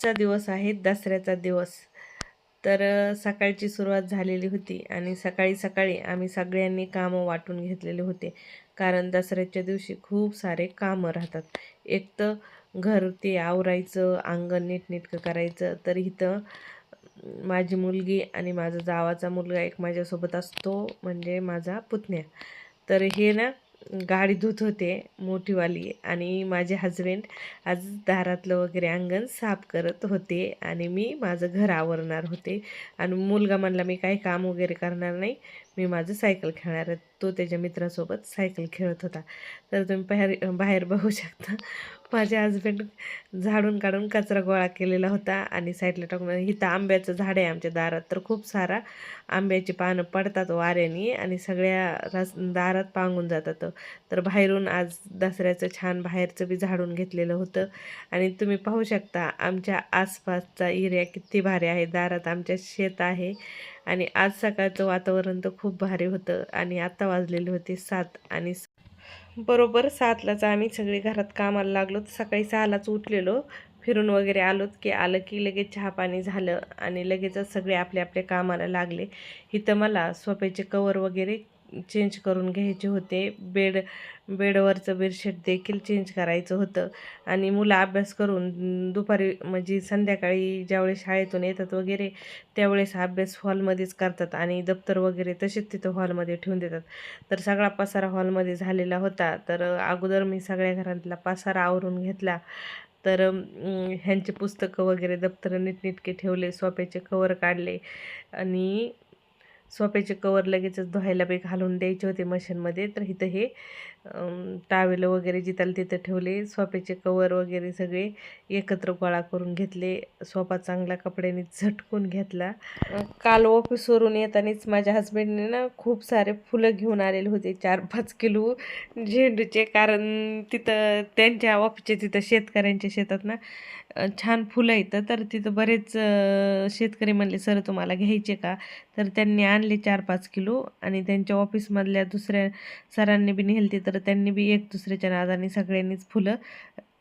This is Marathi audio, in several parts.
आजचा दिवस आहे दसऱ्याचा दिवस. तर सकाळची सुरुवात झालेली होती आणि सकाळी सकाळी आम्ही सगळ्यांनी कामं वाटून घेतलेले होते. कारण दसऱ्याच्या दिवशी खूप सारे कामं राहतात. एक तर घर ते आवरायचं अंगण नीटनेटकं करायचं. तर इथं माझी मुलगी आणि माझा जावाचा मुलगा एक माझ्यासोबत असतो म्हणजे माझा पुतण्या. तर हे ना गाडी धुत होते मोठीवाली. आणि माझे हजबंड आज दारातलं वगैरे अंगण साफ करत होते आणि मी माझं घर आवरणार होते. आणि मुलगा म्हणला मी काही काम वगैरे करणार नाही. मी माझं सायकल खेळणार आहे. तो त्याच्या मित्रासोबत सायकल खेळत होता. तर तुम्ही बाहेर बाहेर बघू शकता. माझे हजबंड झाडून काढून कचरा गोळा केलेला होता आणि साईडला टाकून इथं आंब्याचं झाड आहे आमच्या दारात. तर खूप सारा आंब्याची पानं पडतात वाऱ्याने आणि सगळ्या रस दारात पांगून जातात. तर बाहेरून आज दसऱ्याचं छान बाहेरचं बी झाडून घेतलेलं होतं. आणि तुम्ही पाहू शकता आमच्या आसपासचा एरिया किती भारी आहे. दारात आमच्या शेत आहे. आणि आज सकाळचं वातावरण तर खूप भारी होतं. आणि आत्ता वाजलेले होते सात आणि बरोबर सातलाच आम्ही सगळे घरात कामाला लागलो. सकाळी सहालाच उठलेलो. फिरून वगैरे आलोत की आलं की लगेच चहा पाणी झालं आणि लगेचच सगळे आपल्या आपल्या कामाला लागले. इथं मला सोफ्याचे कवर वगैरे चेंज करून घ्यायचे होते. बेड बेडवरचं बेडशीट देखील चेंज करायचं होतं. आणि मुलं अभ्यास करून दुपारी म्हणजे संध्याकाळी ज्यावेळेस शाळेतून येतात वगैरे त्यावेळेस अभ्यास हॉलमध्येच करतात आणि दप्तर वगैरे तसेच तिथं हॉलमध्ये ठेवून देतात. तर सगळा पसारा हॉलमध्ये झालेला होता. तर अगोदर मी सगळ्या घरातला पसारा आवरून घेतला. तर ह्यांची पुस्तकं वगैरे दप्तरं नीटनेटके ठेवले सोप्याचे कवर काढले. आणि सोप्याचे कवर लगेचच धुवायला बी घालून द्यायचे होते मशीनमध्ये तर इथं हे टावेलं वगैरे जिथं तिथं ठेवले सोफ्याचे कवर वगैरे सगळे एकत्र गोळा करून घेतले सोफा चांगला कपड्याने झटकून घेतला. काल ऑफिसवरून येतानाच माझ्या हस्बंडने ना खूप सारे फुलं घेऊन आलेले होते चार पाच किलो झेंडूचे. कारण तिथं त्यांच्या ऑफिसच्या तिथं शेतकऱ्यांच्या शेतात ना छान फुलं येतं तर तिथं बरेच शेतकरी म्हणले सर तुम्हाला घ्यायचे का? तर त्यांनी आणले चार पाच किलो आणि त्यांच्या ऑफिसमधल्या दुसऱ्या सरांनी बी नेलते तर त्यांनी बी एक दुसऱ्याच्या नादाने सगळ्यांनीच फुलं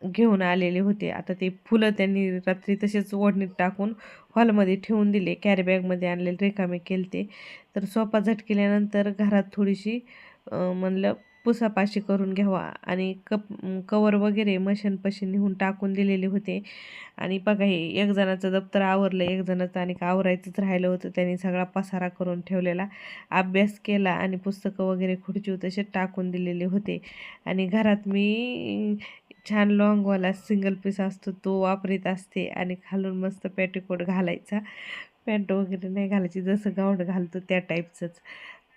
घेऊन आलेले होते. आता ते फुलं त्यांनी रात्री तसेच ओढणीत टाकून हॉलमध्ये ठेवून दिले. कॅरीबॅगमध्ये आणलेले रिकामे केलते. तर सोपा झटकेल्यानंतर घरात थोडीशी म्हणलं पुसापाशी करून घ्यावा आणि कप कवर वगैरे मशीनपाशी नेऊन टाकून दिलेले होते. आणि बघा हे एक जणाचं दप्तर आवरलं एक जणाचं आणि आवरायचंच राहिलं होतं त्यांनी सगळा पसारा करून ठेवलेला. अभ्यास केला आणि पुस्तकं वगैरे खुर्ची तसे टाकून दिलेले होते. आणि घरात मी छान लॉंगवाला सिंगल पीस असतो तो वापरीत असते आणि खालून मस्त पॅटीकोट घालायचा. पॅन्ट वगैरे नाही घालायची जसं गाऊन घालतो त्या टाईपचंच.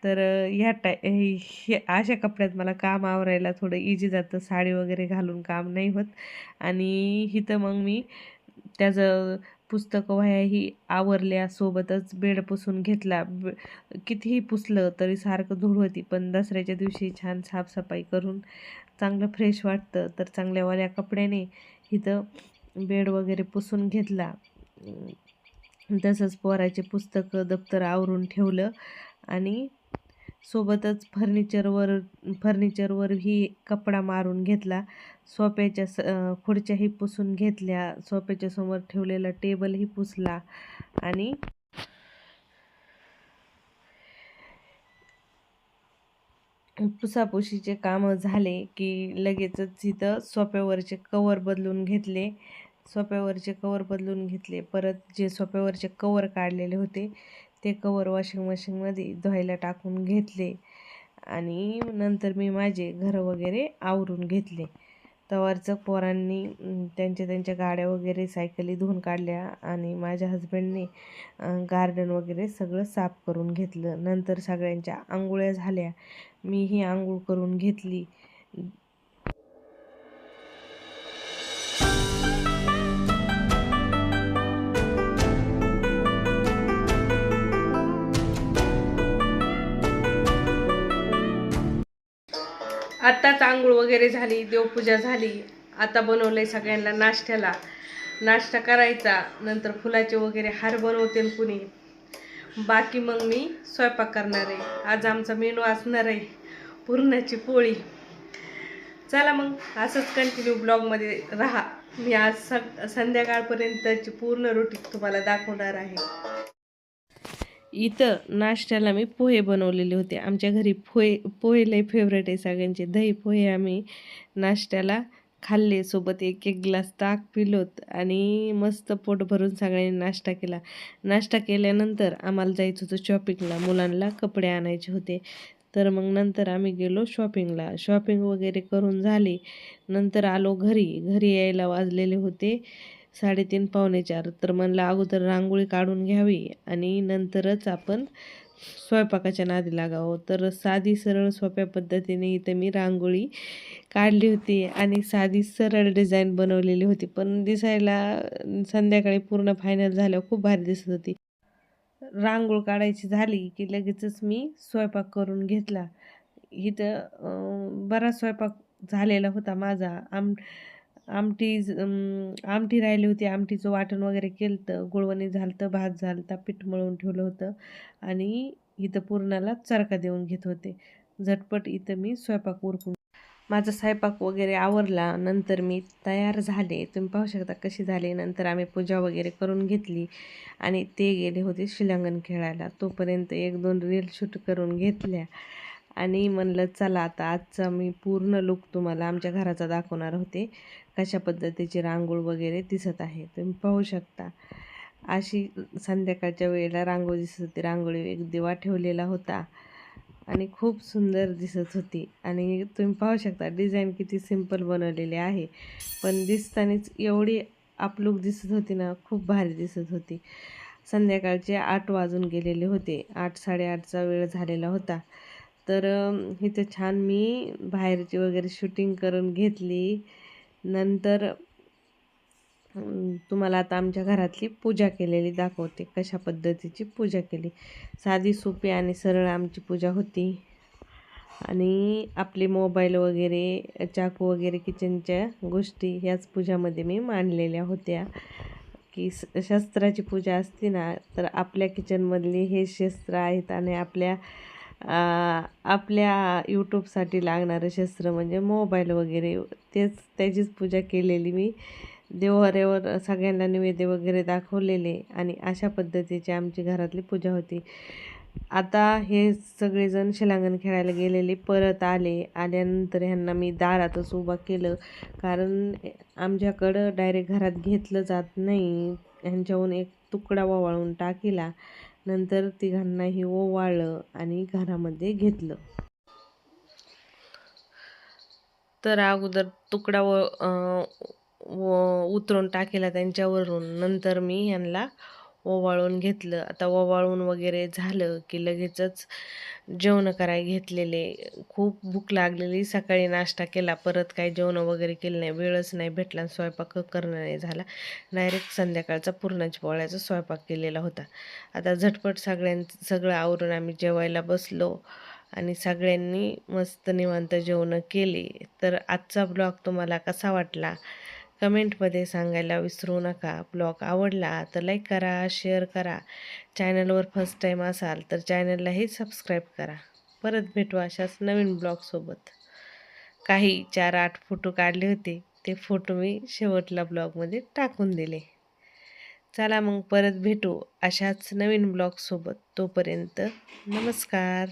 तर ह्या टाय हे अशा कपड्यात मला काम आवरायला थोडं इजी जातं. साडी वगैरे घालून काम नाही होत. आणि इथं मग मी त्याचं पुस्तकं वह्याही आवरल्या सोबतच बेड पुसून घेतला. कितीही पुसलं तरी सारखं धूळ होती पण दसऱ्याच्या दिवशी छान साफसफाई करून चांगलं फ्रेश वाटतं. तर चांगल्या वाल्या कपड्याने इथं बेड वगैरे पुसून घेतला. तसंच पोराचे पुस्तकं दप्तर आवरून ठेवलं. आणि सोबतच फर्निचरवर फर्निचरवरही कपडा मारून घेतला. सोप्याच्या स खुर्च्याही पुसून घेतल्या. सोप्याच्या समोर ठेवलेला टेबलही पुसला आणि पुसापुशीचे कामं झाले की लगेचच इथं सोप्यावरचे कवर बदलून घेतले. सोप्यावरचे कवर बदलून घेतले. परत जे सोप्यावरचे कवर काढलेले होते ते कवर वॉशिंग मशीनमध्ये धुवायला टाकून घेतले. आणि नंतर मी माझे घर वगैरे आवरून घेतले. तवारचं पोरांनी त्यांच्या त्यांच्या गाड्या वगैरे सायकली धुवून काढल्या आणि माझ्या हजबंडने गार्डन वगैरे सगळं साफ करून घेतलं. नंतर सगळ्यांच्या आंघोळ्या झाल्या. मी ही आंघोळ करून घेतली. आत्ताच आंघोळ वगैरे झाली देवपूजा झाली आता बनवलंय सगळ्यांना नाश्त्याला. नाश्ता करायचा नंतर फुलाचे वगैरे हार बनवतील कुणी. बाकी मग मी स्वयंपाक करणार आहे. आज आमचा मेनू असणार आहे पुरणाची पोळी. चला मग असंच कंटिन्यू ब्लॉगमध्ये राहा. मी आज सग संध्याकाळपर्यंतची पूर्ण रुटीन तुम्हाला दाखवणार आहे. इथं नाश्त्याला मी पोहे बनवलेले होते. आमच्या घरी पोहे पोहे लय फेवरेट आहे सगळ्यांचे. दही पोहे आम्ही नाश्त्याला खाल्ले. सोबत एक एक ग्लास ताक पिलोत आणि मस्त पोट भरून सगळ्यांनी नाश्ता केला. नाश्ता केल्यानंतर आम्हाला जायचं होतं शॉपिंगला मुलांना कपडे आणायचे होते. तर मग नंतर आम्ही गेलो शॉपिंगला शॉपिंग वगैरे करून झाली. नंतर आलो घरी. घरी यायला वाजलेले होते. साडेतीन पावणे चार. तर म्हणलं अगोदर रांगोळी काढून घ्यावी आणि नंतरच आपण स्वयंपाकाच्या नादी लागावं. तर साधी सरळ सोप्या पद्धतीने इथं मी रांगोळी काढली होती आणि साधी सरळ डिझाईन बनवलेली होती. पण दिसायला संध्याकाळी पूर्ण फायनल झाल्यावर खूप भारी दिसत होती. रांगोळ काढायची झाली की लगेचच मी स्वयंपाक करून घेतला. इथं बराच स्वयंपाक झालेला होता माझा. आम आमटी ज- आमटी राहिली होती. आमटीचं वाटण वगैरे केलं तर गुळवणी झालं तर भात झालं तर पीठ मळून ठेवलं होतं. आणि इथं पुरणाला चरका देऊन घेत होते. झटपट इथं मी स्वयंपाक उरकून माझा स्वयंपाक वगैरे आवरला. नंतर मी तयार झाले. तुम्ही पाहू शकता कशी झाली. नंतर आम्ही पूजा वगैरे करून घेतली. आणि ते गेले होते शिलांगण खेळायला. तोपर्यंत एक दोन रील शूट करून घेतल्या. आणि म्हणलं चला आता आजचा मी पूर्ण लुक तुम्हाला आमच्या घराचा दाखवणार होते. कशा पद्धतीची रांगोळ वगैरे दिसत आहे तुम्ही पाहू शकता. अशी संध्याकाळच्या वेळेला रांगोळी दिसत होती. रांगोळी एक दिवा ठेवलेला होता आणि खूप सुंदर दिसत होती. आणि तुम्ही पाहू शकता डिझाईन किती सिंपल बनवलेली आहे. पण दिसतानीच एवढी आपलूक दिसत होती ना खूप भारी दिसत होती. संध्याकाळचे आठ वाजून गेलेले होते. आठ साडेआठचा वेळ झालेला होता. तर इथं छान मी बाहेरची वगैरे शूटिंग करून घेतली. नंतर तुम्हाला आता आमच्या घरातली पूजा केलेली दाखवते. कशा पद्धतीची पूजा केली. साधी सोपी आणि सरळ आमची पूजा होती. आणि आपले मोबाईल वगैरे चाकू वगैरे किचनच्या गोष्टी ह्याच पूजामध्ये मी मांडलेल्या होत्या. की शस्त्राची पूजा असते ना तर आपल्या किचनमधली हे शस्त्र आहेत आणि आपल्या आपल्या यूट्यूबसाठी लागणारं शस्त्र म्हणजे मोबाईल वगैरे. तेच त्याचीच पूजा केलेली मी. देवहऱ्यावर सगळ्यांना निवेद्य वगैरे दाखवलेले आणि अशा पद्धतीची आमची घरातली पूजा होती. आता हे सगळेजण शिलांगण खेळायला गेलेले परत आले. आल्यानंतर ह्यांना मी दारातच उभा केलं. कारण आमच्याकडं डायरेक्ट घरात घेतलं जात नाही. ह्यांच्याहून एक तुकडा ववाळून टाकीला. नंतर तिघांनाही ओवाळलं आणि घरामध्ये घेतलं. तर अगोदर तुकडा व अं, उतरून टाकेला त्यांच्यावरून. नंतर मी यांना ओवाळून घेतलं. आता ओवाळून वगैरे झालं की लगेचच जेवण कराय घेतलेले. खूप भूक लागलेली. सकाळी नाश्ता केला. परत काही जेवण वगैरे केलं नाही. वेळच नाही भेटला आणि स्वयंपाक करणं नाही झाला. डायरेक्ट संध्याकाळचा पुरणाची पोळ्याचा स्वयंपाक केलेला होता. आता झटपट सगळ्यां सगळं आवरून आम्ही जेवायला बसलो आणि सगळ्यांनी मस्त निवांत जेवणं केली. तर आजचा ब्लॉग तुम्हाला कसा वाटला? कमेंटमध्ये सांगायला विसरू नका. ब्लॉग आवडला तर लाईक करा शेअर करा. चॅनलवर फर्स्ट टाईम असाल तर चॅनललाही सबस्क्राईब करा. परत भेटू अशाच नवीन ब्लॉगसोबत. काही चार आठ फोटो काढले होते. ते फोटो मी शेवटला ब्लॉगमध्ये टाकून दिले. चला मग परत भेटू अशाच नवीन ब्लॉगसोबत. तोपर्यंत नमस्कार.